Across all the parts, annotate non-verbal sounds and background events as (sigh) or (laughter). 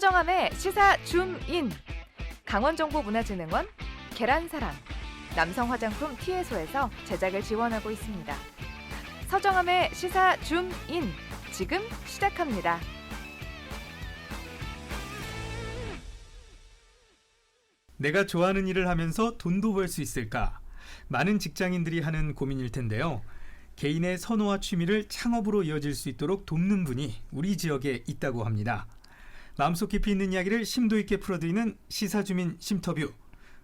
서정함의 시사 줌인 강원정보문화진흥원 계란사랑 남성 화장품 티에소에서 제작을 지원하고 있습니다. 서정함의 시사 줌인 지금 시작합니다. 내가 좋아하는 일을 하면서 돈도 벌 수 있을까? 많은 직장인들이 하는 고민일 텐데요. 개인의 선호와 취미를 창업으로 이어질 수 있도록 돕는 분이 우리 지역에 있다고 합니다. 마음속 깊이 있는 이야기를 심도 있게 풀어드리는 시사주민 심터뷰.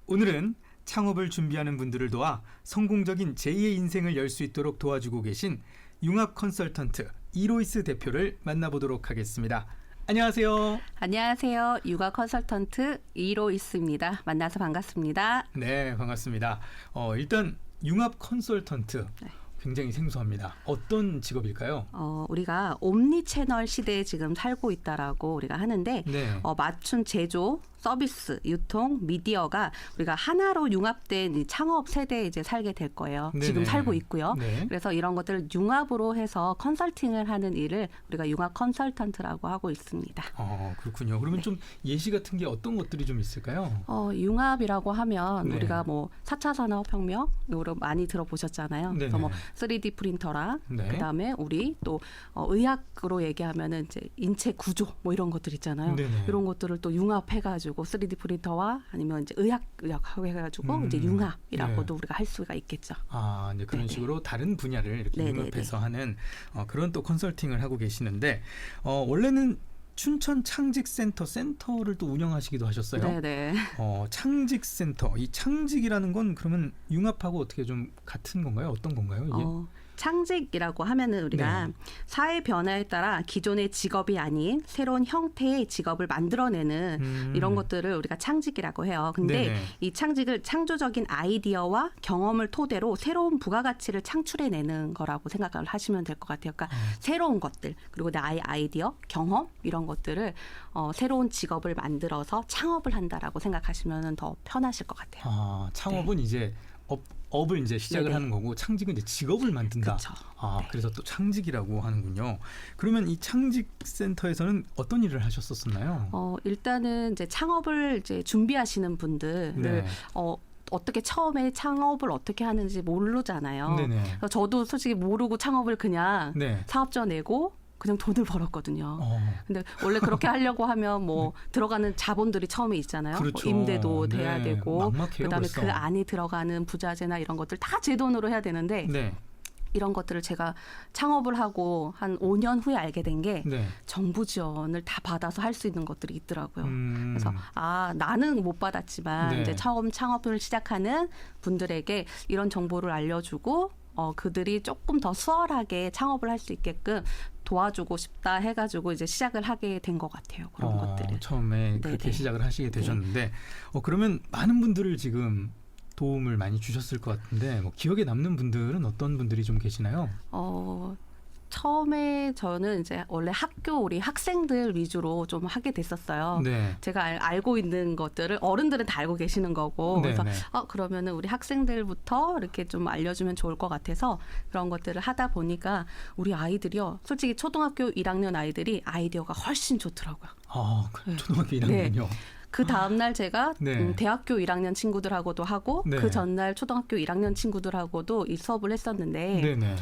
오늘은 창업을 준비하는 분들을 도와 성공적인 제2의 인생을 열 수 있도록 도와주고 계신 융합 컨설턴트 이로이스 대표를 만나보도록 하겠습니다. 안녕하세요. 안녕하세요. 육아 컨설턴트 이로이스입니다. 만나서 반갑습니다. 네, 반갑습니다. 어, 일단 융합 컨설턴트 네. 굉장히 생소합니다. 어떤 직업일까요? 어, 우리가 옴니 채널 시대에 지금 살고 있다라고 우리가 하는데 네. 어, 맞춤 제조, 서비스, 유통, 미디어가 우리가 하나로 융합된 이 창업 세대에 이제 살게 될 거예요. 네네. 지금 살고 있고요. 네. 그래서 이런 것들을 융합으로 해서 컨설팅을 하는 일을 우리가 융합 컨설턴트라고 하고 있습니다. 어, 그렇군요. 그러면 좀 예시 같은 게 어떤 것들이 좀 있을까요? 어, 융합이라고 하면 네. 우리가 뭐 4차 산업혁명 이거 많이 들어보셨잖아요. 네네. 그래서 뭐 3D 프린터랑 네. 그다음에 우리 또 어, 의학으로 얘기하면은 이제 인체 구조 뭐 이런 것들 있잖아요. 네네. 이런 것들을 또 융합해 가지고 3D 프린터와 아니면 이제 의학 의학 해 가지고 음. 이제 융합이라고도 네. 우리가 할 수가 있겠죠. 아, 이제 그런 네네. 식으로 다른 분야를 이렇게 네네네. 융합해서 하는 어, 그런 또 컨설팅을 하고 계시는데 어, 원래는 춘천 창직센터 센터를 또 운영하시기도 하셨어요. 네, 네. (laughs) 어, 창직센터 이 창직이라는 건 그러면 융합하고 어떻게 좀 같은 건가요? 어떤 건가요? 이게? 어, 창직이라고 하면은 우리가 네. 사회 변화에 따라 기존의 직업이 아닌 새로운 형태의 직업을 만들어내는 음. 이런 것들을 우리가 창직이라고 해요. 근데 네네. 이 창직을 창조적인 아이디어와 경험을 토대로 새로운 부가가치를 창출해내는 거라고 생각을 하시면 될 것 같아요. 그러니까 어. 새로운 것들 그리고 나의 아이디어, 경험 이런 것들을 어, 새로운 직업을 만들어서 창업을 한다라고 생각하시면 더 편하실 것 같아요. 아, 창업은 이제 업, 업을 이제 시작을 네네. 하는 거고 창직은 이제 직업을 만든다. 그쵸. 아, 네. 그래서 또 창직이라고 하는군요. 그러면 이 창직 센터에서는 어떤 일을 하셨었나요? 어, 일단은 이제 창업을 이제 준비하시는 분들을 네. 어, 어떻게 처음에 창업을 어떻게 하는지 모르잖아요. 네네. 저도 솔직히 모르고 창업을 그냥 네. 사업자 내고 그냥 돈을 벌었거든요. 어, 근데 원래 그렇게 하려고 하면 뭐 (laughs) 들어가는 자본들이 처음에 있잖아요. 뭐 그렇죠. 임대도 네. 돼야 되고 막막해요, 그다음에 벌써. 그 안에 들어가는 부자재나 이런 것들 다 제 돈으로 해야 되는데 네. 이런 것들을 제가 창업을 하고 한 5년 후에 알게 된게 네. 정부 지원을 다 받아서 할 수 있는 것들이 있더라고요. 음, 그래서 아 나는 못 받았지만 네. 이제 처음 창업을 시작하는 분들에게 이런 정보를 알려주고 어 그들이 조금 더 수월하게 창업을 할 수 있게끔 도와주고 싶다 해가지고 이제 시작을 하게 된 것 같아요 그런 어, 것들을. 처음에 그렇게 네네. 시작을 하시게 되셨는데 어, 그러면 많은 분들을 지금 도움을 많이 주셨을 것 같은데 뭐 기억에 남는 분들은 어떤 분들이 좀 계시나요? 어 처음에 저는 이제 원래 학교 우리 학생들 위주로 좀 하게 됐었어요. 네. 제가 알, 알고 있는 것들을 어른들은 다 알고 계시는 거고 그래서 네네. 어 그러면은 우리 학생들부터 이렇게 좀 알려주면 좋을 것 같아서 그런 것들을 하다 보니까 우리 아이들이요 솔직히 초등학교 1학년 아이들이 아이디어가 훨씬 좋더라고요. 아, 그 네. 초등학교 네. 1학년요. 그 다음 날 제가 네. 음, 대학교 1학년 친구들하고도 하고 네. 그 전날 초등학교 1학년 친구들하고도 이 수업을 했었는데 네네.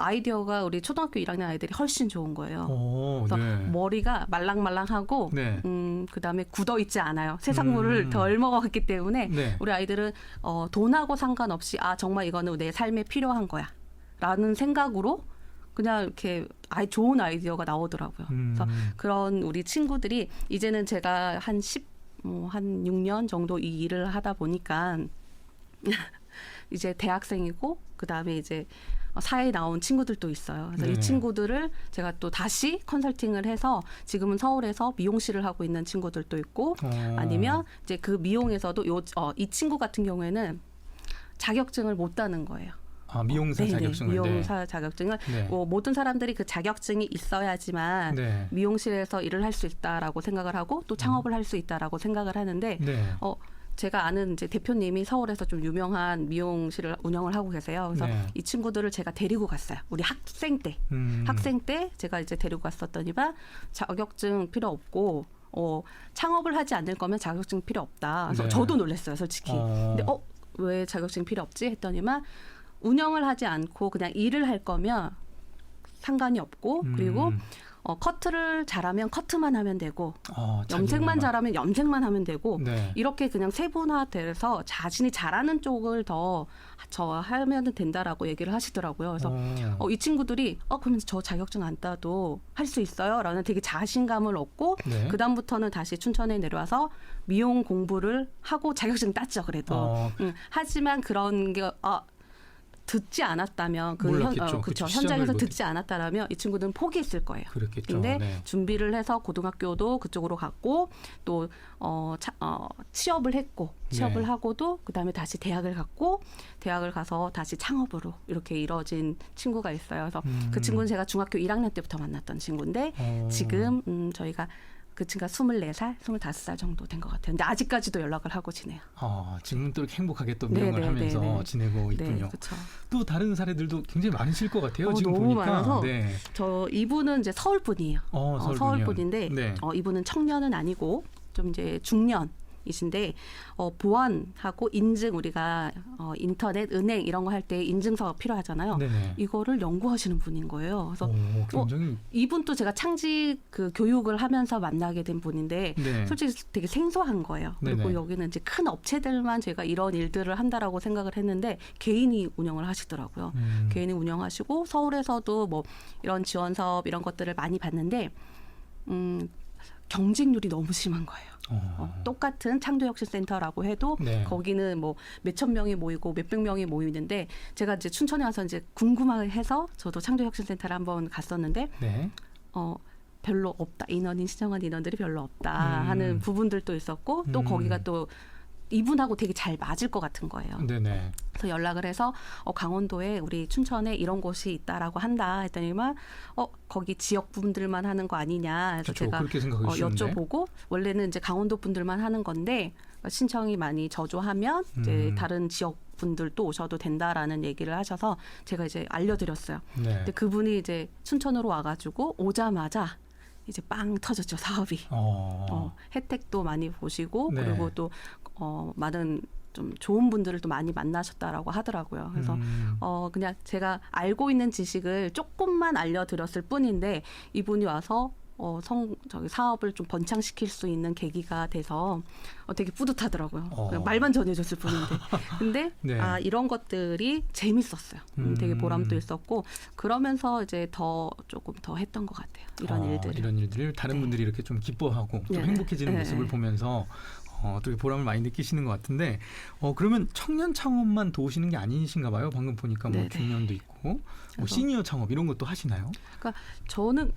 아이디어가 우리 초등학교 1학년 아이들이 훨씬 좋은 거예요. 오, 그래서 네. 머리가 말랑말랑하고 네. 음, 그다음에 굳어 있지 않아요. 세상물을 음. 덜 먹었기 때문에 네. 우리 아이들은 어, 돈하고 상관없이 아 정말 이거는 내 삶에 필요한 거야라는 생각으로 그냥 이렇게 아이 좋은 아이디어가 나오더라고요. 음. 그래서 그런 우리 친구들이 이제는 제가 한 10, 뭐, 한 6년 정도 이 일을 하다 보니까 (laughs) 이제 대학생이고 그다음에 이제 사회에 나온 친구들도 있어요. 그래서 네네. 이 친구들을 제가 또 다시 컨설팅을 해서 지금은 서울에서 미용실을 하고 있는 친구들도 있고 어. 아니면 이제 그 미용에서도 요, 어, 이 친구 같은 경우에는 자격증을 못 따는 거예요. 아, 미용사 네네, 자격증을 미용사 자격증을 네. 뭐 모든 사람들이 그 자격증이 있어야지만 네. 미용실에서 일을 할 수 있다라고 생각을 하고 또 창업을 할수 있다라고 생각을 하는데 네. 어 제가 아는 이제 대표님이 서울에서 좀 유명한 미용실을 운영을 하고 계세요. 그래서 네. 이 친구들을 제가 데리고 갔어요. 우리 학생 때. 음. 학생 때 제가 이제 데리고 갔었더니만 자격증 필요 없고 어, 창업을 하지 않을 거면 자격증 필요 없다. 그래서 네. 저도 놀랐어요, 솔직히. 어. 근데 어, 왜 자격증 필요 없지? 했더니만 운영을 하지 않고 그냥 일을 할 거면 상관이 없고 그리고 음. 어, 커트를 잘하면 커트만 하면 되고 어, 자기 염색만. 잘하면 염색만 하면 되고 네. 이렇게 그냥 세분화돼서 자신이 잘하는 쪽을 더 저 하면 된다라고 얘기를 하시더라고요. 그래서 어. 어, 이 친구들이 어 그러면 저 자격증 안 따도 할 수 있어요라는 되게 자신감을 얻고 네. 그 다음부터는 다시 춘천에 내려와서 미용 공부를 하고 자격증 땄죠. 그래도 어, 음, 하지만 그런 게 어, 듣지 않았다면 그 몰랐겠죠. 현, 어, 그쵸. 현장에서 못- 듣지 않았다라면 이 친구들은 포기했을 거예요. 그렇겠죠. 근데 네. 준비를 해서 고등학교도 그쪽으로 갔고 또 어, 차, 어, 취업을 했고 취업을 네. 하고도 그다음에 다시 대학을 갔고 대학을 가서 다시 창업으로 이렇게 이뤄진 친구가 있어요. 그래서 음. 그 친구는 제가 중학교 1학년 때부터 만났던 친구인데 어. 지금 음, 저희가 그 친구가 24살, 25살 정도 된 것 같아요. 근데 아직까지도 연락을 하고 지내요. 어, 지금은 또 이렇게 행복하게 또 네, 미용을 네, 하면서 네, 네. 지내고 있군요. 네, 그렇죠. 또 다른 사례들도 굉장히 많으실 것 같아요. 어, 지금 너무 보니까. 많아서 네. 저 이분은 이제 서울 분이에요. 어, 어, 서울. 분인데 네. 어, 이분은 청년은 아니고 좀 이제 중년 이신데 어, 보안하고 인증 우리가 어, 인터넷 은행 이런 거 할 때 인증서가 필요하잖아요. 네네. 이거를 연구하시는 분인 거예요. 그래서 오, 굉장히 이분도 제가 창직 그 교육을 하면서 만나게 된 분인데 네. 솔직히 되게 생소한 거예요. 그리고 네네. 여기는 이제 큰 업체들만 제가 이런 일들을 한다라고 생각을 했는데 개인이 운영을 하시더라고요. 음, 개인이 운영하시고 서울에서도 뭐 이런 지원 사업 이런 것들을 많이 봤는데 음 경쟁률이 너무 심한 거예요. 어, 어, 똑같은 창조혁신센터라고 해도 네. 거기는 뭐 몇천 명이 모이고 몇백 명이 모이는데 제가 이제 춘천에 와서 이제 궁금해서 저도 창조혁신센터를 한번 갔었는데 네. 어 별로 없다 인원이 신청한 인원들이 별로 없다 음. 하는 부분들도 있었고 또 음. 거기가 또 이분하고 되게 잘 맞을 것 같은 거예요. 네네. 그래서 연락을 해서 어, 강원도에 우리 춘천에 이런 곳이 있다라고 한다 했더니만 어 거기 지역 분들만 하는 거 아니냐 해서 그렇죠. 제가 어. 여쭤보고 원래는 이제 강원도 분들만 하는 건데 신청이 많이 저조하면 이제 음. 다른 지역 분들도 오셔도 된다라는 얘기를 하셔서 제가 이제 알려드렸어요. 네. 근데 그분이 이제 춘천으로 와가지고 오자마자 이제 빵 터졌죠 사업이. 어. 어, 혜택도 많이 보시고 네. 그리고 또 어, 많은 좀 좋은 분들을 또 많이 만나셨다라고 하더라고요. 그래서 음. 어 그냥 제가 알고 있는 지식을 조금만 알려드렸을 뿐인데 이분이 와서 어 성 저기 사업을 좀 번창시킬 수 있는 계기가 돼서 어 되게 뿌듯하더라고요. 어. 말만 전해줬을 뿐인데 (laughs) 근데 네. 아 이런 것들이 재밌었어요. 음, 되게 음. 보람도 있었고 그러면서 이제 더 조금 더 했던 것 같아요. 이런 어, 일들. 이런 일들을 다른 네. 분들이 이렇게 좀 기뻐하고 좀 네. 행복해지는 네. 모습을 보면서 어, 또 보람을 많이 느끼시는 것 같은데 어, 그러면 청년 창업만 도우시는 게 아니신가 봐요. 방금 보니까 뭐 네네. 중년도 있고 뭐 시니어 창업 이런 것도 하시나요? 저는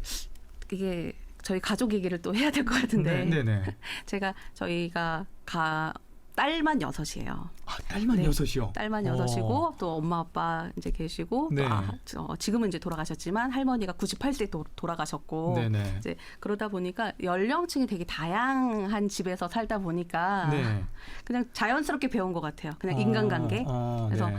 이게 저희 가족 얘기를 또 해야 될 것 같은데 네, 네. (laughs) 제가 저희가 가 딸만 여섯이에요. 아, 딸만 네. 여섯이요. 딸만 어. 여섯이고 또 엄마 아빠 이제 계시고 네. 또 아, 저, 지금은 이제 돌아가셨지만 할머니가 98세 도, 돌아가셨고 네, 네. 이제 그러다 보니까 연령층이 되게 다양한 집에서 살다 보니까 네. 그냥 자연스럽게 배운 것 같아요. 그냥 어, 인간관계. 어, 그래서 네.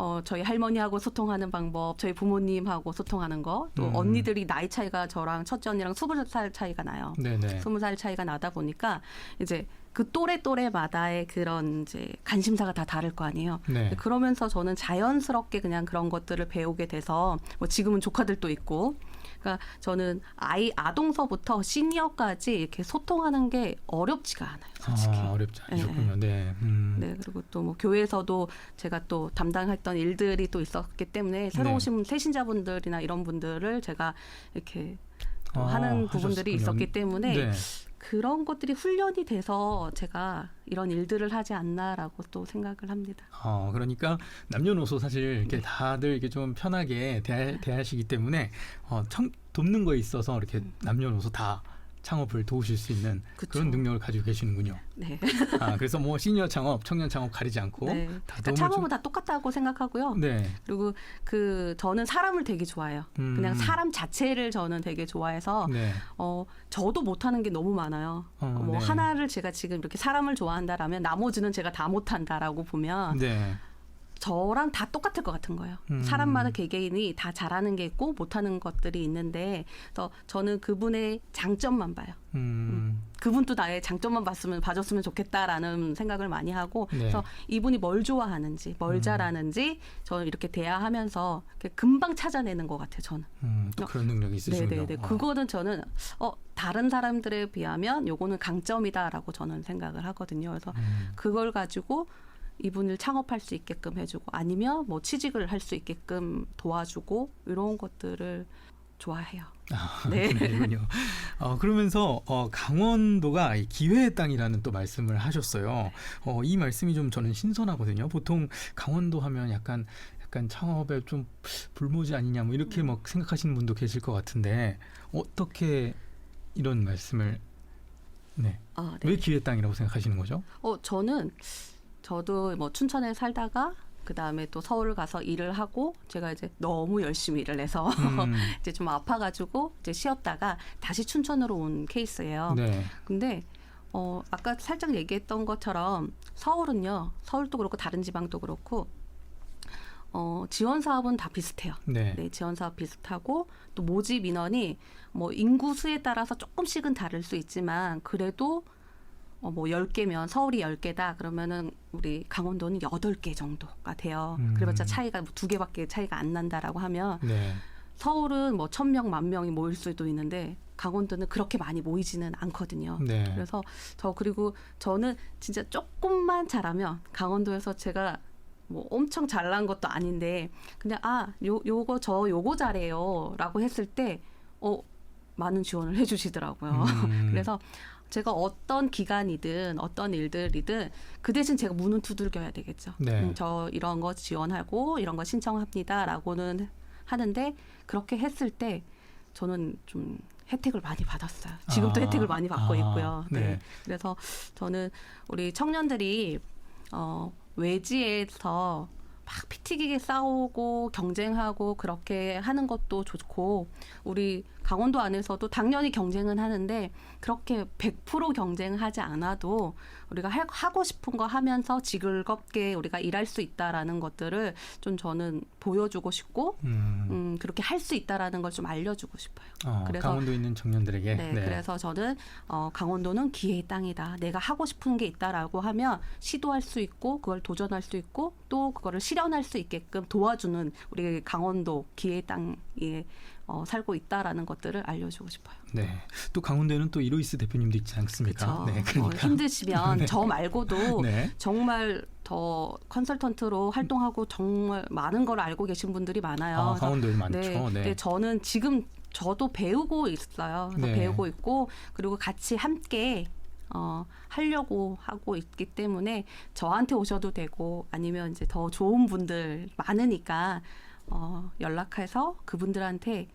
어, 저희 할머니하고 소통하는 방법, 저희 부모님하고 소통하는 거, 또 음. 언니들이 나이 차이가 저랑 첫째 언니랑 스무 살 차이가 나요. 네, 네. 스무 살 차이가 나다 보니까 이제 그 또래 또래마다의 그런 이제 관심사가 다 다를 거 아니에요. 네. 그러면서 저는 자연스럽게 그냥 그런 것들을 배우게 돼서 뭐 지금은 조카들도 있고 그러니까 저는 아이 아동서부터 시니어까지 이렇게 소통하는 게 어렵지가 않아요, 솔직히. 아, 어렵지 않으셨군요. 네. 음. 네, 그리고 또 뭐 교회에서도 제가 또 담당했던 일들이 또 있었기 때문에 새로 네. 오신 새신자분들이나 이런 분들을 제가 이렇게 또 아, 하는 부분들이 하셨군요. 있었기 때문에 네. 그런 것들이 훈련이 돼서 제가 이런 일들을 하지 않나라고 또 생각을 합니다. 어, 그러니까 남녀노소 사실 이렇게 네. 다들 이렇게 좀 편하게 대하, 대하시기 때문에 어, 청, 돕는 거에 있어서 이렇게 남녀노소 다 창업을 도우실 수 있는 그쵸. 그런 능력을 가지고 계시는군요. 네. 아, 그래서 뭐 시니어 창업, 청년 창업 가리지 않고 네. 다 그러니까 도움을 창업은 좀- 다 똑같다고 생각하고요. 네. 그리고 그 저는 사람을 되게 좋아해요. 음. 그냥 사람 자체를 저는 되게 좋아해서 네. 어 저도 못하는 게 너무 많아요. 어, 뭐 네. 하나를 제가 지금 이렇게 사람을 좋아한다라면 나머지는 제가 다 못한다라고 보면 네. 저랑 다 똑같을 것 같은 거예요. 음. 사람마다 개개인이 다 잘하는 게 있고 못하는 것들이 있는데, 그래서 저는 그분의 장점만 봐요. 음. 그분도 나의 장점만 봤으면 봐줬으면 좋겠다라는 생각을 많이 하고, 네. 그래서 이분이 뭘 좋아하는지, 뭘 음. 잘하는지 저는 이렇게 대화하면서 금방 찾아내는 것 같아요. 저는. 음, 또 그런 능력이 있으시군요. 네네네. 어. 그거는 저는 어 다른 사람들에 비하면 요거는 강점이다라고 저는 생각을 하거든요. 그래서 음. 그걸 가지고 이분을 창업할 수 있게끔 해주고 아니면 뭐 취직을 할 수 있게끔 도와주고 이런 것들을 좋아해요. 아, 네. (laughs) 그렇군요. 어, 그러면서 어, 강원도가 이 기회의 땅이라는 또 말씀을 하셨어요. 어, 이 말씀이 좀 저는 신선하거든요. 보통 강원도 하면 약간 약간 창업에 좀 불모지 아니냐 뭐 이렇게 막 생각하시는 분도 계실 것 같은데 어떻게 이런 말씀을 네. 아, 네. 왜 기회의 땅이라고 생각하시는 거죠? 어 저는 저도 뭐 춘천에 살다가 그 다음에 또 서울 가서 일을 하고 제가 이제 너무 열심히 일을 해서 음, (laughs) 이제 좀 아파가지고 이제 쉬었다가 다시 춘천으로 온 케이스예요. 네. 근데 어 아까 살짝 얘기했던 것처럼 서울은요 서울도 그렇고 다른 지방도 그렇고 어 지원 사업은 다 비슷해요. 네. 네, 지원 사업 비슷하고 또 모집 인원이 뭐 인구 수에 따라서 조금씩은 다를 수 있지만 그래도 어, 뭐 10개면 서울이 10개다 그러면은 우리 강원도는 8개 정도가 돼요. 음. 그래봤자 차이가 뭐두 개밖에 차이가 안 난다라고 하면 네. 서울은 뭐 1000명, 만 명이 모일 수도 있는데 강원도는 그렇게 많이 모이지는 않거든요. 네. 그래서 저 그리고 저는 진짜 조금만 잘하면 강원도에서 제가 뭐 엄청 잘난 것도 아닌데 그냥 아 요 요거 저 요거 잘해요라고 했을 때 어 많은 지원을 해주시더라고요. 음. (laughs) 그래서 제가 어떤 기간이든 어떤 일들이든 그 대신 제가 문은 두들겨야 되겠죠. 네. 음, 저 이런 거 지원하고 이런 거 신청합니다라고는 하는데 그렇게 했을 때 저는 좀 혜택을 많이 받았어요. 지금도 아, 혜택을 많이 받고 아, 있고요. 네. 네. 그래서 저는 우리 청년들이 어, 외지에서 막 피튀기게 싸우고 경쟁하고 그렇게 하는 것도 좋고 우리 강원도 안에서도 당연히 경쟁은 하는데 그렇게 100% 경쟁하지 않아도 우리가 할- 하고 싶은 거 하면서 즐겁게 우리가 일할 수 있다라는 것들을 좀 저는 보여주고 싶고 음. 음, 그렇게 할 수 있다라는 걸 좀 알려주고 싶어요. 어, 그래서- 강원도에 있는 청년들에게 네, 그래서 저는 어, 강원도는 기회의 땅이다. 내가 하고 싶은 게 있다라고 하면 시도할 수 있고 그걸 도전할 수 있고 또 그거를 실현할 수 있게끔 도와주는 우리 강원도 기회의 땅에 어, 살고 있다라는 것들을 알려주고 싶어요. 네. 또 강원도에는 또 이로이스 대표님도 있지 않습니까? 그렇죠. 네, 그러니까. 힘드시면 (laughs) 네. 저 말고도 네. 정말 더 컨설턴트로 활동하고 정말 많은 걸 알고 계신 분들이 많아요. 아, 강원도에 많죠. 네, 네. 저는 지금 저도 배우고 있어요. 네. 배우고 있고 그리고 같이 함께 어, 하려고 하고 있기 때문에 저한테 오셔도 되고 아니면 이제 더 좋은 분들 많으니까 어, 연락해서 그분들한테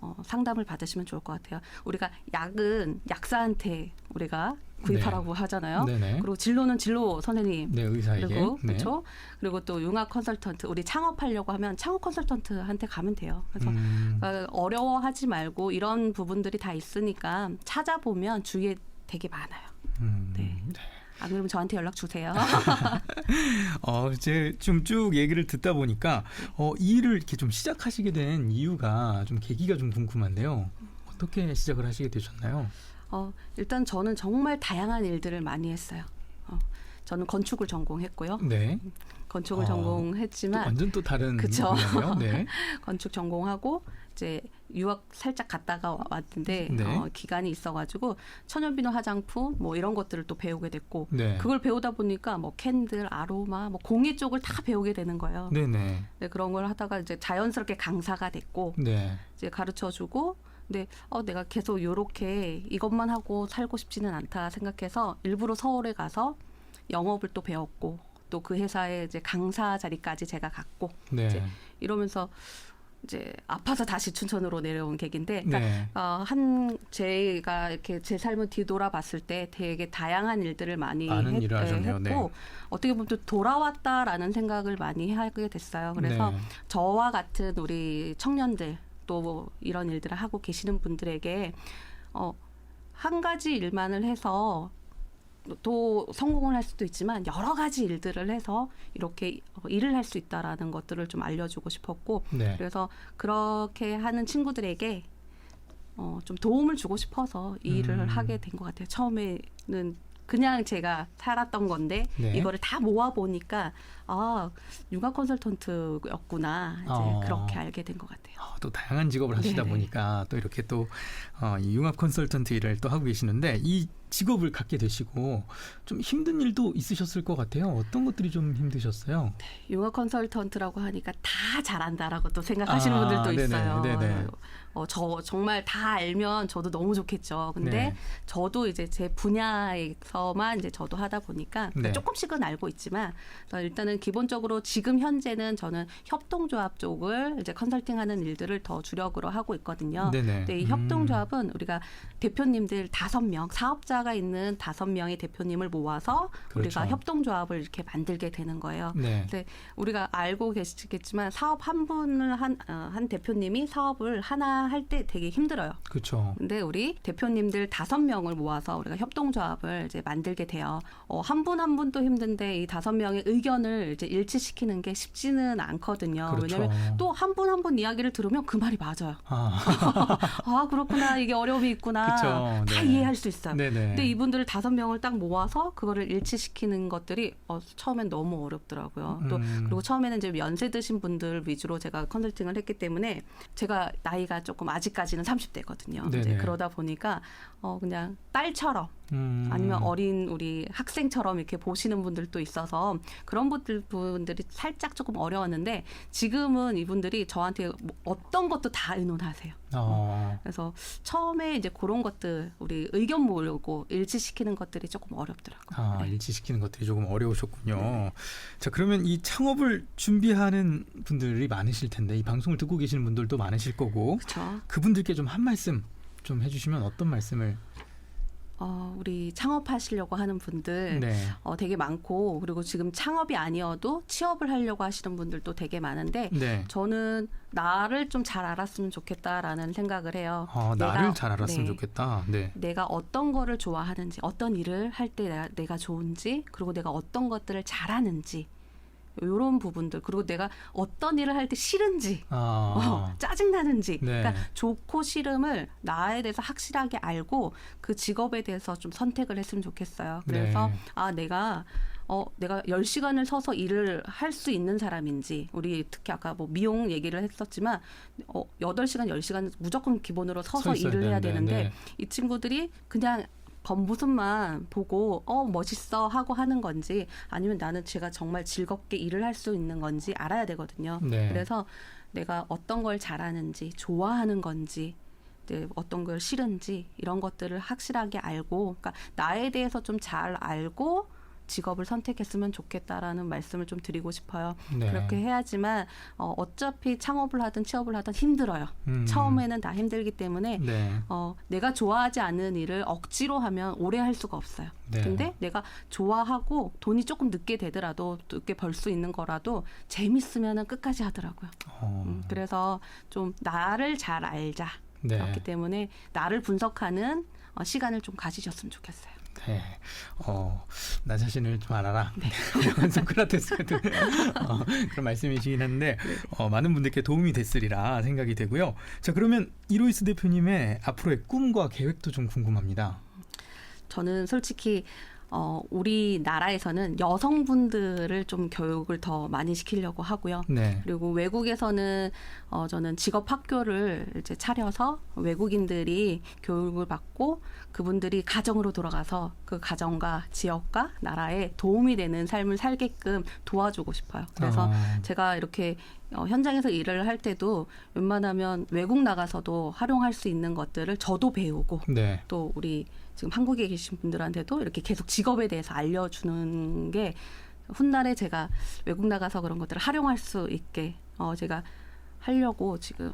어, 상담을 받으시면 좋을 것 같아요. 우리가 약은 약사한테 우리가 구입하라고 하잖아요. 네네. 그리고 진로는 진로 선생님 네, 의사에게. 그리고 네. 그렇죠. 그리고 또 융합 컨설턴트 우리 창업하려고 하면 창업 컨설턴트한테 가면 돼요. 그래서 음, 어, 어려워하지 말고 이런 부분들이 다 있으니까 찾아보면 주위에 되게 많아요. 음, 네. 안 그러면 저한테 연락 주세요. (laughs) 어, 이제 좀 쭉 얘기를 듣다 보니까 어, 이 일을 이렇게 좀 시작하시게 된 이유가 좀 계기가 좀 궁금한데요. 어떻게 시작을 하시게 되셨나요? 어, 일단 저는 정말 다양한 일들을 많이 했어요. 어, 저는 건축을 전공했고요. 네. 건축을 어, 또 전공했지만 완전 또 다른 그쵸. 분야네요. 네. (laughs) 건축 전공하고 이제 유학 살짝 갔다가 와- 왔는데 네. 어, 기간이 있어가지고 천연비누 화장품 뭐 이런 것들을 또 배우게 됐고 네. 그걸 배우다 보니까 뭐 캔들, 아로마, 뭐 공예 쪽을 다 배우게 되는 거예요. 네, 네. 네, 그런 걸 하다가 이제 자연스럽게 강사가 됐고 네. 이제 가르쳐 주고 근데 어 내가 계속 요렇게 이것만 하고 살고 싶지는 않다 생각해서 일부러 서울에 가서 영업을 또 배웠고 또 그 회사에 이제 강사 자리까지 제가 갔고 네. 이제 이러면서 이제 아파서 다시 춘천으로 내려온 계기인데 그러니까 네. 어, 한 제가 이렇게 제 삶을 뒤돌아봤을 때 되게 다양한 일들을 많이 했, 일을 하셨네요. 고 네. 어떻게 보면 또 돌아왔다라는 생각을 많이 하게 됐어요. 그래서 네. 저와 같은 우리 청년들 또 뭐 이런 일들을 하고 계시는 분들에게 어, 한 가지 일만을 해서 또 성공을 할 수도 있지만 여러 가지 일들을 해서 이렇게 어, 일을 할 수 있다라는 것들을 좀 알려주고 싶었고 네. 그래서 그렇게 하는 친구들에게 어, 좀 도움을 주고 싶어서 이 일을 음. 하게 된 것 같아요. 처음에는 그냥 제가 살았던 건데 네. 이거를 다 모아 보니까 아 육아 컨설턴트였구나 이제 어. 그렇게 알게 된 것 같아요. 어, 또 다양한 직업을 하시다 네네. 보니까 또 이렇게 또 어, 이 융합 컨설턴트 일을 또 하고 계시는데 이 직업을 갖게 되시고 좀 힘든 일도 있으셨을 것 같아요. 어떤 것들이 좀 힘드셨어요? 육아 컨설턴트라고 하니까 다 잘한다라고 또 생각하시는 아, 분들도 네네, 있어요. 네네. 어, 저 정말 다 알면 저도 너무 좋겠죠. 근데 네. 저도 이제 제 분야에서만 이제 저도 하다 보니까 네. 조금씩은 알고 있지만 어, 일단은 기본적으로 지금 현재는 저는 협동조합 쪽을 이제 컨설팅하는 일들을 더 주력으로 하고 있거든요. 네네. 근데 이 음. 협동조합은 우리가 대표님들 다섯 명, 사업자가 있는 다섯 명의 대표님을 모아서 그렇죠. 우리가 협동조합을 이렇게 만들게 되는 거예요. 네. 네, 우리가 알고 계시겠지만 사업 한 분을 한, 어, 한 대표님이 사업을 하나 할 때 되게 힘들어요. 그렇죠. 근데 우리 대표님들 다섯 명을 모아서 우리가 협동조합을 이제 만들게 돼요. 어, 한 분 한 분도 힘든데 이 다섯 명의 의견을 이제 일치시키는 게 쉽지는 않거든요. 그렇죠. 왜냐하면 또 한 분 한 분 이야기를 들으면 그 말이 맞아요. 아, (laughs) 아 그렇구나 이게 어려움이 있구나. 그쵸. 다 네. 이해할 수 있어요. 네네. 근데 이분들을 다섯 명을 딱 모아서 그거를 일치시키는 것들이 어, 처음엔 너무 어렵더라고요. 또 음. 그리고 처음에는 이제 연세 드신 분들 위주로 제가 컨설팅을 했기 때문에 제가 나이가 조금 아직까지는 30대거든요. 이제 네네. 그러다 보니까 어 그냥 딸처럼 음. 아니면 어린 우리 학생처럼 이렇게 보시는 분들도 있어서 그런 분들 분들이 살짝 조금 어려웠는데 지금은 이분들이 저한테 뭐 어떤 것도 다 의논하세요. 어. 그래서 처음에 이제 그런 것들 우리 의견 모으고 일치시키는 것들이 조금 어렵더라고요. 아, 네. 일치시키는 것들이 조금 어려우셨군요. 자, 그러면 이 창업을 준비하는 분들이 많으실 텐데 이 방송을 듣고 계시는 분들도 많으실 거고 그렇죠. 그분들께 좀 한 말씀 좀 해주시면 어떤 말씀을? 어, 우리 창업하시려고 하는 분들 네. 어, 되게 많고 그리고 지금 창업이 아니어도 취업을 하려고 하시는 분들도 되게 많은데 네. 저는 나를 좀 잘 알았으면 좋겠다라는 생각을 해요. 어, 나를 내가- 잘 알았으면 네. 좋겠다. 네. 내가 어떤 거를 좋아하는지, 어떤 일을 할 때 내가, 내가 좋은지, 그리고 내가 어떤 것들을 잘하는지, 이런 부분들, 그리고 내가 어떤 일을 할 때 싫은지, 아. 어, 짜증나는지, 네. 그러니까 좋고 싫음을 나에 대해서 확실하게 알고 그 직업에 대해서 좀 선택을 했으면 좋겠어요. 그래서 네. 아 내가 어 내가 10시간을 서서 일을 할 수 있는 사람인지 우리 특히 아까 뭐 미용 얘기를 했었지만 어 8시간 10시간 무조건 기본으로 서서 일을 해야 되는데, 되는데 네. 이 친구들이 그냥 겉모습만 보고 어 멋있어 하고 하는 건지 아니면 나는 제가 정말 즐겁게 일을 할 수 있는 건지 알아야 되거든요. 네. 그래서 내가 어떤 걸 잘하는지 좋아하는 건지 어떤 걸 싫은지 이런 것들을 확실하게 알고 그러니까 나에 대해서 좀 잘 알고 직업을 선택했으면 좋겠다라는 말씀을 좀 드리고 싶어요. 네. 그렇게 해야지만 어, 어차피 창업을 하든 취업을 하든 힘들어요. 음. 처음에는 다 힘들기 때문에 네. 어, 내가 좋아하지 않는 일을 억지로 하면 오래 할 수가 없어요. 네. 근데 내가 좋아하고 돈이 조금 늦게 되더라도 늦게 벌 수 있는 거라도 재밌으면은 끝까지 하더라고요. 어. 음, 그래서 좀 나를 잘 알자. 네. 그렇기 때문에 나를 분석하는 어, 시간을 좀 가지셨으면 좋겠어요. 네. 어, 나 자신을 좀 알아라. 네. (laughs) 소크라테스 같은 어, 그런 말씀이시긴 한데 어, 많은 분들께 도움이 됐으리라 생각이 되고요. 자, 그러면 이로이스 대표님의 앞으로의 꿈과 계획도 좀 궁금합니다. 저는 솔직히 어, 우리나라에서는 여성분들을 좀 교육을 더 많이 시키려고 하고요. 네. 그리고 외국에서는 어 저는 직업 학교를 이제 차려서 외국인들이 교육을 받고 그분들이 가정으로 돌아가서 그 가정과 지역과 나라에 도움이 되는 삶을 살게끔 도와주고 싶어요. 그래서 어, 제가 이렇게 어, 현장에서 일을 할 때도 웬만하면 외국 나가서도 활용할 수 있는 것들을 저도 배우고 네. 또 우리 지금 한국에 계신 분들한테도 이렇게 계속 직업에 대해서 알려주는 게 훗날에 제가 외국 나가서 그런 것들을 활용할 수 있게 어 제가 하려고 지금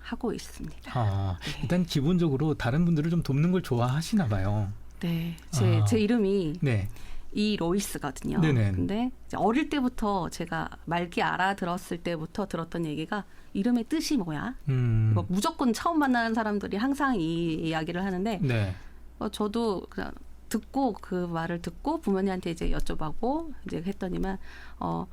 하고 있습니다. 아, 네. 일단 기본적으로 다른 분들을 좀 돕는 걸 좋아하시나 봐요. 네, 제, 아. 제 이름이 네. 이 로이스거든요. 네네. 근데 어릴 때부터 제가 말기 알아들었을 때부터 들었던 얘기가 이름의 뜻이 뭐야? 음. 뭐 무조건 처음 만나는 사람들이 항상 이 이야기를 하는데 네. 어, 저도 그냥 듣고 그 말을 듣고 부모님한테 이제 여쭤보고 이제 했더니만 어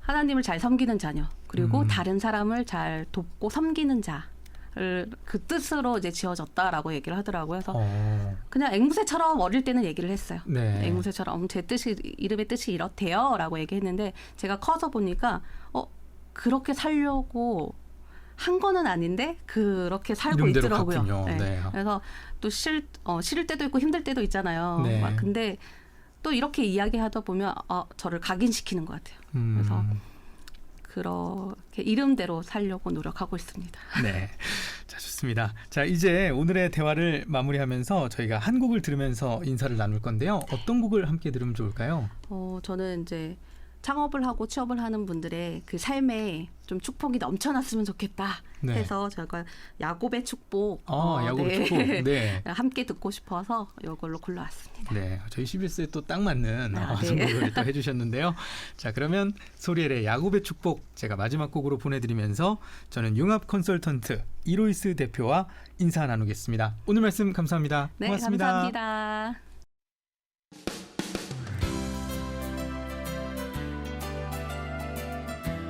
하나님을 잘 섬기는 자녀 그리고 음. 다른 사람을 잘 돕고 섬기는 자를 그 뜻으로 이제 지어졌다라고 얘기를 하더라고요. 그래서 어, 그냥 앵무새처럼 어릴 때는 얘기를 했어요. 네. 앵무새처럼 제 뜻이 이름의 뜻이 이렇대요라고 얘기했는데 제가 커서 보니까 어 그렇게 살려고 한 거는 아닌데 그렇게 살고 있더라고요. 네. 네. 그래서 또 싫, 어, 싫을 때도 있고 힘들 때도 있잖아요. 네. 막 근데 또 이렇게 이야기하다 보면 어, 저를 각인시키는 것 같아요. 음, 그래서 그렇게 이름대로 살려고 노력하고 있습니다. (laughs) 네. 자, 좋습니다. 자, 이제 오늘의 대화를 마무리하면서 저희가 한 곡을 들으면서 인사를 나눌 건데요. 어떤 곡을 함께 들으면 좋을까요? 어, 저는 이제 창업을 하고 취업을 하는 분들의 그 삶에 좀 축복이 넘쳐났으면 좋겠다 네. 해서 제가 야곱의 축복 아, 어, 야구의 네. 축복. 네. (laughs) 함께 듣고 싶어서 이걸로 골라왔습니다. 네, 저희 CBS에 또 딱 맞는 아, 어, 네. 선곡을 또 (laughs) 해주셨는데요. 자, 그러면 소리엘의 야곱의 축복 제가 마지막 곡으로 보내드리면서 저는 융합 컨설턴트 이로이스 대표와 인사 나누겠습니다. 오늘 말씀 감사합니다. 네, 고맙습니다. 감사합니다.